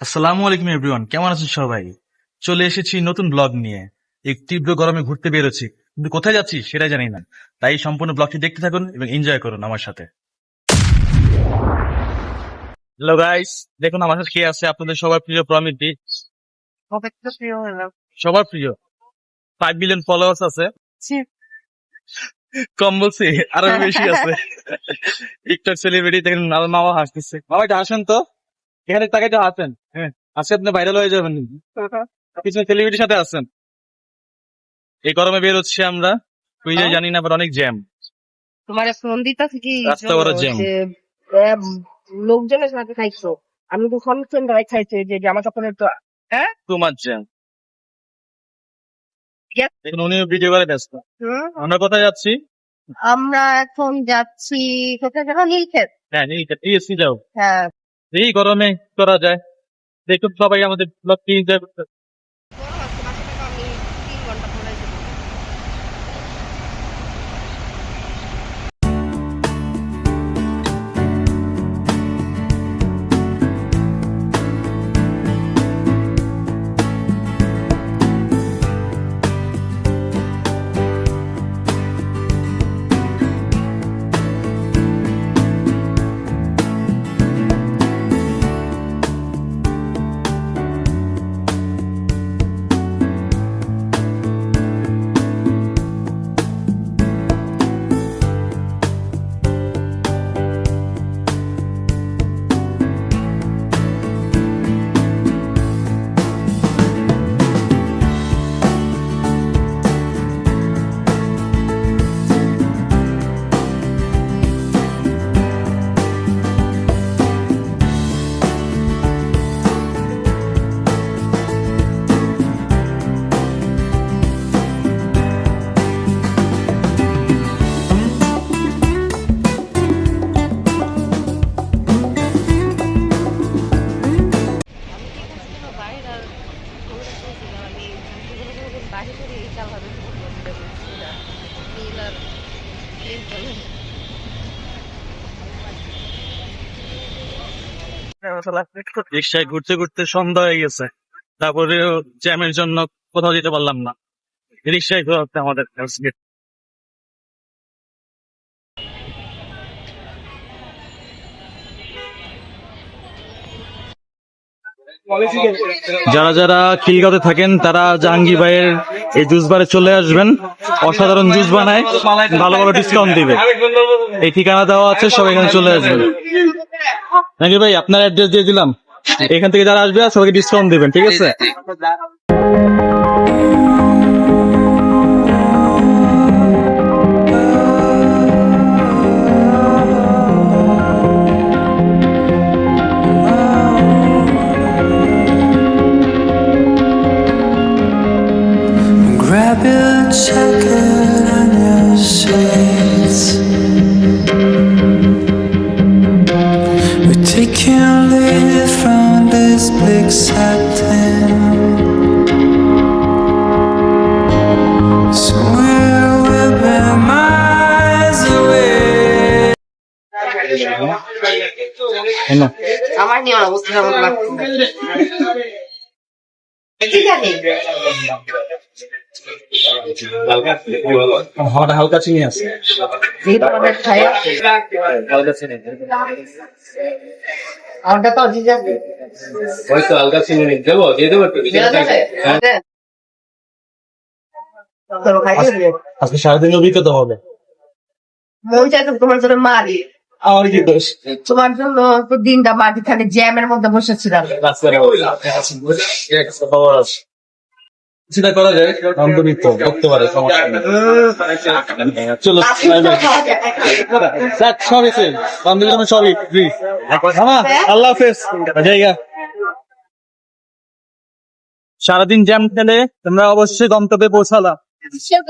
আসসালামু আলাইকুম এভরিওয়ান কেমন আছেন সবাই? চলে এসেছি নতুন ব্লগ নিয়ে। এই তীব্র গরমে ঘুরতে বেরোচ্ছি। কিন্তু কোথায় যাচ্ছি সেটাই জানি না। তাই সম্পূর্ণ ব্লগটি দেখতে থাকুন এবং এনজয় করুন আমার সাথে। হ্যালো গাইস দেখুন আমার সাথে কে আছে? আপনাদের সবার প্রিয় প্রমিত বি সবার প্রিয়। ফাইভ মিলিয়ন ফলোয়ার্স আছে। কম বলছি আরও বেশি আছে। টিকটক সেলিব্রিটি দেখেন মামা হাসতেছে। মামা এটা হাসেন তো? এখানে তাকে তো হাসেন হ্যাঁ আজকে আপনি ভাইরাল হয়ে যাবেন। কিছু সেলিব্রিটির সাথে আছেন। এই গরমে বের হচ্ছে আমরা। তুই জানি না আবার অনেক জ্যাম তোমার কি রাস্তা বড় জ্যাম। লোকজনের সাথে খাইছো। আমি তো খাইছে যে আমার কাপড়ের তো টু মাচ জ্যাম. দেখুন উনিও ভিডিও করে ব্যস্ত। আমরা কোথায় যাচ্ছি? আমরা এখন যাচ্ছি কোথায় যাব নীলক্ষেত। হ্যাঁ নীলক্ষেত টিএসসি যাও। হ্যাঁ। এই গরমে করা যায় দেখুন সবাই আমাদের ব্লগটি এনজয় করতে রিক্সায় ঘুরতে ঘুরতে সন্ধ্যা হয়ে গেছে। তারপরে জ্যামের জন্য কোথাও যেতে পারলাম না। রিক্সায় ঘুরতে আমাদের যারা যারা খিলগাঁওতে থাকেন, তারা জাহাঙ্গীর ভাইয়ের এই জুস বারে চলে আসবেন। অসাধারণ জুস বানায়, ভালো ভালো ডিসকাউন্ট দিবে। এই ঠিকানা দেওয়া আছে, সবাই এখানে চলে আসবেন। জাহাঙ্গীর ভাই, আপনার অ্যাড্রেস দিয়ে দিলাম। এখান থেকে যারা আসবে, সবাইকে ডিসকাউন্ট দিবেন, ঠিক আছে? আমার নিয়ে অবস্থা কেমন লাগছে? হালকা চিনি আছে। হালকা চিনি আমারটা তো আছে হয়তো হালকা চিনি দেবো দিয়ে দেবো? হ্যাঁ। হবে। আজকে সারাদিন অভিজ্ঞতা হবে। মন চাই তোমার জন্য মারি। আমার কি দোষ? তোমার জন্য দিনটা মাটি খালি জ্যামের মধ্যে বসেছিলাম। করা যায় করতে পারে চলো প্লিজ আল্লাহ হাফেজ। জায়গা সারাদিন জ্যাম খেলে তোমরা অবশ্যই গন্তব্যে পৌঁছালা।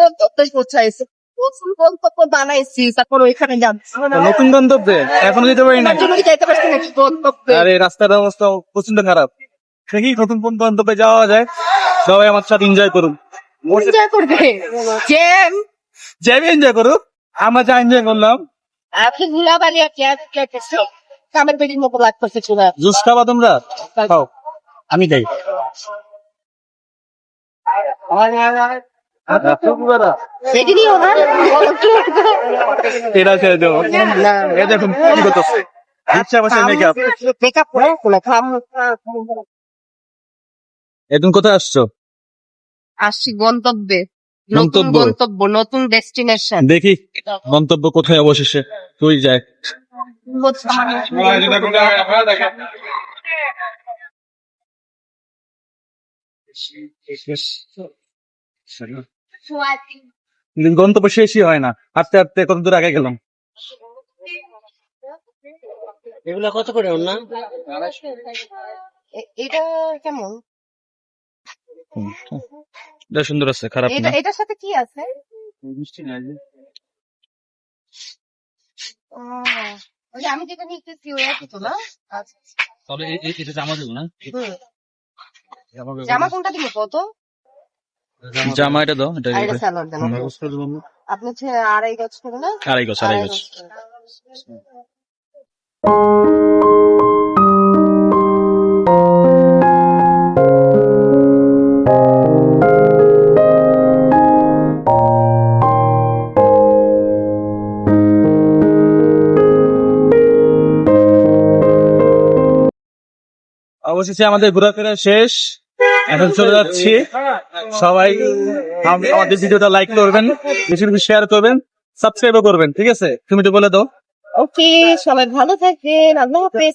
গন্তব্যে পৌঁছাইছে। প্রথম গন্তব্য বানাইছি তারপর ওইখানে যাচ্ছি নতুন গন্তব্যে? এখনও যেতে পারি না তোমার জন্য কি যাইতে পারছি নাকি গন্তব্যে আরে রাস্তার অবস্থা প্রচণ্ড খারাপ। দেখি নতুন কোন গন্তব্যে যাওয়া যায়। সবাই আমার সাথে এনজয় করুন। এনজয় করবে। জ্যাম যাবি এনজয় করুক। আমরা যা এনজয় করলাম। আপনি কামের মতো লাগতেছে চুলা। জুস খাবা তোমরা? খাও। আমি দেই। এটা ছেড়ে দেবো। এ দেখুন কি করতেছে? ইচ্ছা বসে মেকআপ মেকআপ করে কোনো খাম এখন কোথায় আসছো? আসছি গন্তব্যে। নতুন গন্তব্য? গন্তব্য নতুন ডেস্টিনেশন। দেখি গন্তব্য কোথায় অবশেষে? তুই যায় কিন্তু গন্তব্য শেষই হয় না। হাঁটতে হাঁটতে কত দূর আগে গেলাম? এগুলা কত করে না এটা কেমন? এটা সুন্দর আছে খারাপ না। এটার সাথে কি আছে? ও, ওই যে। আমি যেটা নিতেছি না? আচ্ছা তবে এটা জামা দেবো না? জামা কোনটা দিব কত জামা এটা দাও এটা আর এটা সালোয়ার দেন। আপনি হচ্ছে আড়াই গজ করে না? আড়াই গছ আড়াই গছ অবশেষে আমাদের ঘোরাফেরা শেষ। এখন চলে যাচ্ছি। সবাই আম- আমাদের ভিডিওটা লাইক করবেন বেশি বেশি শেয়ার করবেন সাবস্ক্রাইবও করবেন ঠিক আছে? তুমি তো বলে দাও। ওকে সবাই ভালো থাকবেন আল্লাহ হাফেজ